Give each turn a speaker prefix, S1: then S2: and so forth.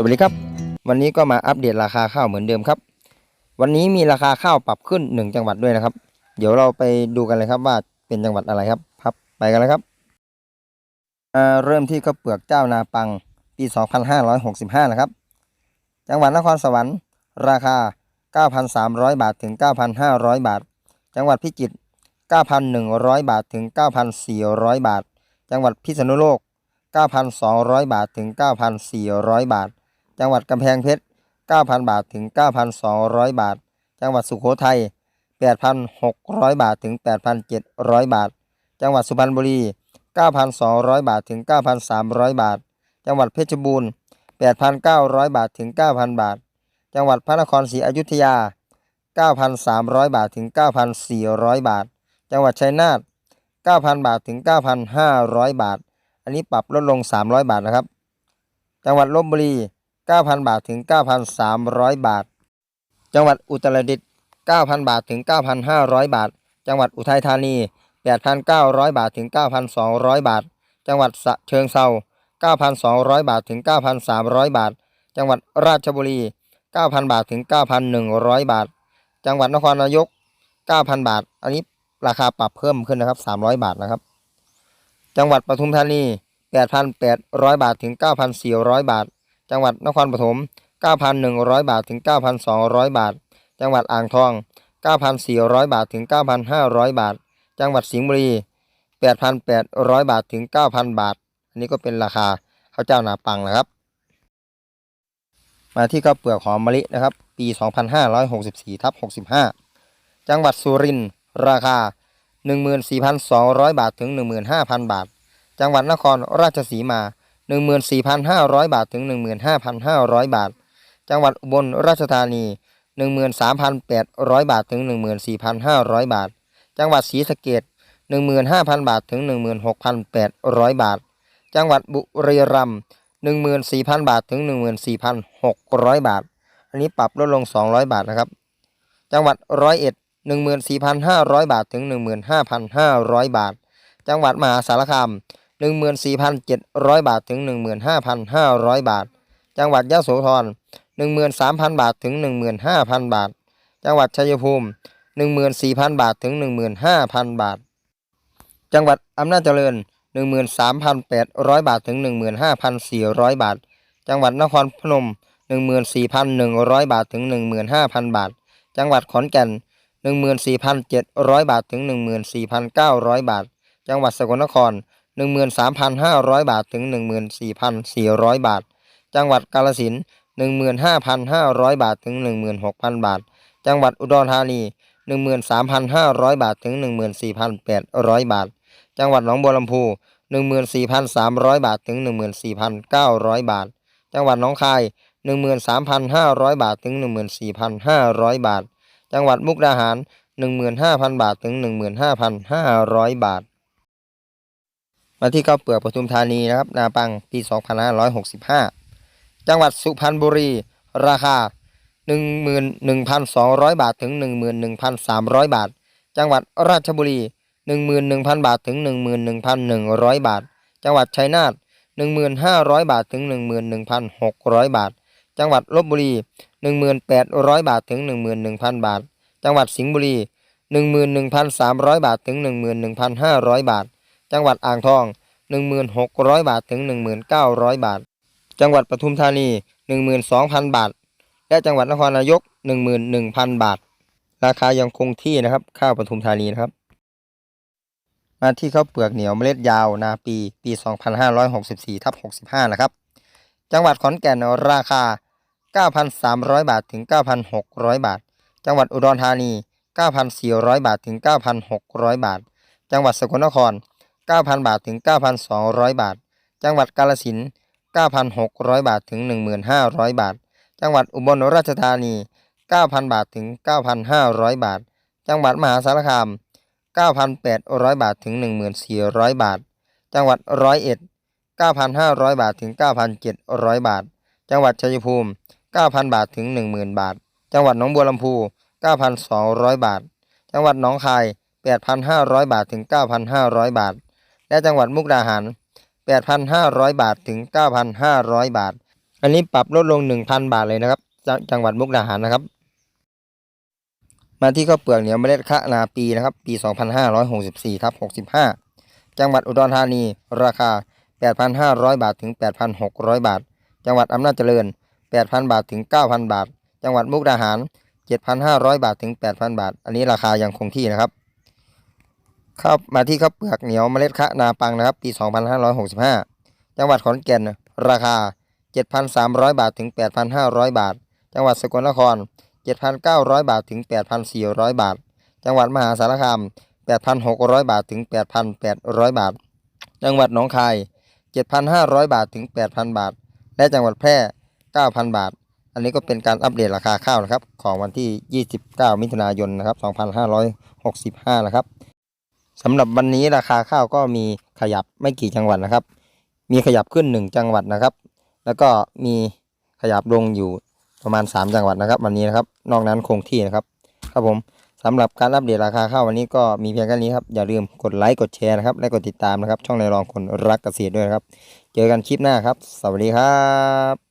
S1: สวัสดีครับ วันนี้ก็มาอัปเดตราคาข้าวเหมือนเดิมครับ วันนี้มีราคาข้าวปรับขึ้นหนึ่งจังหวัดด้วยนะครับ เดี๋ยวเราไปดูกันเลยครับว่าเป็นจังหวัดอะไรครับครับไปกันเลยครับเริ่มที่ข้าวเปลือกเจ้านาปังปี 2565 นะครับ จังหวัดนครสวรรค์ ราคา 9,300 บาทถึง 9,500 บาท จังหวัดพิจิตร 9,100 บาทถึง 9,400 บาท จังหวัดพิษณุโลก 9,200 บาทถึง 9,400 บาท จังหวัดกำแพงเพชร 9,000 บาทถึง 9,200 บาท จังหวัดสุโขทัย 8,600 บาทถึง 8,700 บาท จังหวัดสุพรรณบุรี 9,200 บาทถึง 9,300 บาท จังหวัดเพชรบูรณ์ 8,900 บาทถึง 9,000 บาท จังหวัดพระนครศรีอยุธยา 9,300 บาทถึง 9,400 บาท จังหวัดชัยนาท 9,000 บาทถึง 9,500 บาท อันนี้ปรับลดลง 300 บาทนะครับ จังหวัดลบบุรี 9,000 บาทถึง 9,300 บาท จังหวัดอุตรดิตถ์9,000 บาทถึง 9,500 บาท จังหวัดอุทัยธานี 8,900 บาทถึง 9,200 บาท จังหวัดสะเชิงเซา9,200 บาทถึง 9,300 บาท จังหวัดราชบุรี 9,000 บาทถึง 9,100 บาท จังหวัดนครนายก 9,000 บาท อันนี้ราคาปรับเพิ่มขึ้นนะครับ 300 บาทนะครับ จังหวัดปทุมธานี 8,800 บาทถึง 9,400 บาท จังหวัดนครปฐม 9,100 บาทถึง 9,200 บาท จังหวัดอ่างทอง 9,400 บาทถึง 9,500 บาท จังหวัดสิงห์บุรี 8,800 บาทถึง 9,000 บาท อันนี้ก็เป็นราคาข้าวเจ้านาปังนะครับ มาที่ข้าวเปลือกหอมมะลินะครับ ปี 2564ทับ65 จังหวัดสุรินทร์ราคา 14,200 บาทถึง 15,000 บาท จังหวัดนครราชสีมา 14,500 บาทถึง 15,500 บาท จังหวัดอุบลราชธานี 13,800 บาทถึง 14,500 บาท จังหวัดศรีสะเกษ15,000 บาทถึง 16,800 บาท จังหวัดบุรีรัมย์14,000 บาทถึง 14,600 บาท อันนี้ปรับลดลง 200 บาทนะครับ จังหวัดร้อยเอ็ด14,500 บาทถึง 15,500 บาท จังหวัดมหาสารคาม 14,700 บาทถึง 15,500 บาท จังหวัดยะโสธร 13,000 บาทถึง 15,000 บาท จังหวัดชัยภูมิ 14,000 บาทถึง 15,000 บาท จังหวัดอำนาจเจริญ 13,800 บาทถึง 15,400 บาท จังหวัดนครพนม 14,100 บาทถึง 15,000 บาท จังหวัดขอนแก่น 14,700 บาทถึง 14,900 บาท จังหวัดสกลนคร 13,500 บาทถึง 14,400 บาท จังหวัดกาฬสินธุ์15,500 บาทถึง 16,000 บาท จังหวัดอุดรธานี 13,500 บาทถึง 14,800 บาท จังหวัดหนองบัวลำพู 14,300 บาทถึง 14,900 บาท จังหวัดหนองคาย 13,500 บาทถึง 14,500 บาท จังหวัดมุกดาหาร 15,000 บาทถึง 15,500 บาท มาที่ข้าวเปลือกปทุมธานีนะครับ นาปังปี 2565 จังหวัดสุพรรณบุรี ราคา 11,200 บาทถึง 11,300 บาท จังหวัดราชบุรี 11,000 บาทถึง 11,100 บาท จังหวัดชัยนาท1,500 บาทถึง 11,600 บาท จังหวัดลบบุรี 1,800 บาทถึง 11,000 บาท จังหวัดสิงห์บุรี 11,300 บาทถึง 11,500 บาท จังหวัดอ่างทอง 1,600 บาทถึง 1,900 บาท จังหวัดปทุมธานี 12,000 บาท และจังหวัดนครนายก 11,000 บาท ราคายังคงที่นะครับ ข้าวปทุมธานีนะครับ มาที่ข้าวเปลือกเหนียวเมล็ดยาวนาปี ปี 2564ทับ65 นะครับ จังหวัดขอนแก่นราคา 9,300 บาทถึง 9,600 บาท จังหวัดอุดรธานี 9,400 บาทถึง 9,600 บาท จังหวัดสกลนคร 9,000 บาทถึง 9,200 บาท จังหวัดกาฬสินธุ์9,600 บาทถึง 1,500 บาท จังหวัดอุบลราชธานี 9,000 บาทถึง 9,500 บาท จังหวัดมหาสารคาม 9,800 บาทถึง 1,400 บาท จังหวัดร้อยเอ็ด9,500 บาทถึง 9,700 บาท จังหวัดชัยภูมิ 9,000 บาทถึง 10,000 บาท จังหวัดหนองบัวลำพู 9,200 บาท จังหวัดหนองคาย 8,500 บาทถึง 9,500 บาท และจังหวัดมุกดาหาร 8,500 บาทถึง 9,500 บาท อันนี้ปรับลดลงหนึ่งพันบาทเลยนะครับจจังหวัดมุกดาหารนะครับ มาที่ข้าวเปลือกเหนียวเมล็ดคะนาปีนะครับ ปี 2564ทับ65 จังหวัดอุดรธานี ราคา 8,500 บาทถึง 8,600 บาท จังหวัดอำนาจเจริญ 8,000 บาทถึง 9,000 บาท จังหวัดมุกดาหาร 7,500 บาทถึง 8,000 บาท อันนี้ราคายังคงที่นะครับ ข้ามาที่ข้าวเปลือกเหนียวเมล็ดคะนาปังนะครับ ปี 2565 จังหวัดขอนแก่น ราคา 7,300 บาทถึง 8,500 บาท จังหวัดสกลนคร 7,900 บาทถึง 8,400 บาท จังหวัดมหาสารคาม 8,600 บาทถึง 8,800 บาท จังหวัดหนองคาย 7,500 บาทถึง 8,000 บาท และจังหวัดแพร่ 9,000 บาท อันนี้ก็เป็นการอัปเดตราคาข้าวนะครับ ของวันที่ 29 มิถุนายนนะครับ 2565 นะครับ สำหรับวันนี้ราคาข้าวก็มีขยับไม่กี่จังหวัดนะครับ มีขยับขึ้น 1 จังหวัดนะครับ แล้วก็มีขยับลงอยู่ประมาณ 3 จังหวัดนะครับวันนี้นะครับ นอกนั้นคงที่นะครับ ครับผมสำหรับการอัปเดตราคาข้าววันนี้ก็มีเพียงแค่นี้ครับ อย่าลืมกดไลค์กดแชร์นะครับ และกดติดตามนะครับ ช่องในรองคนรักเกษตรด้วยนะครับ เจอกันคลิปหน้าครับ สวัสดีครับ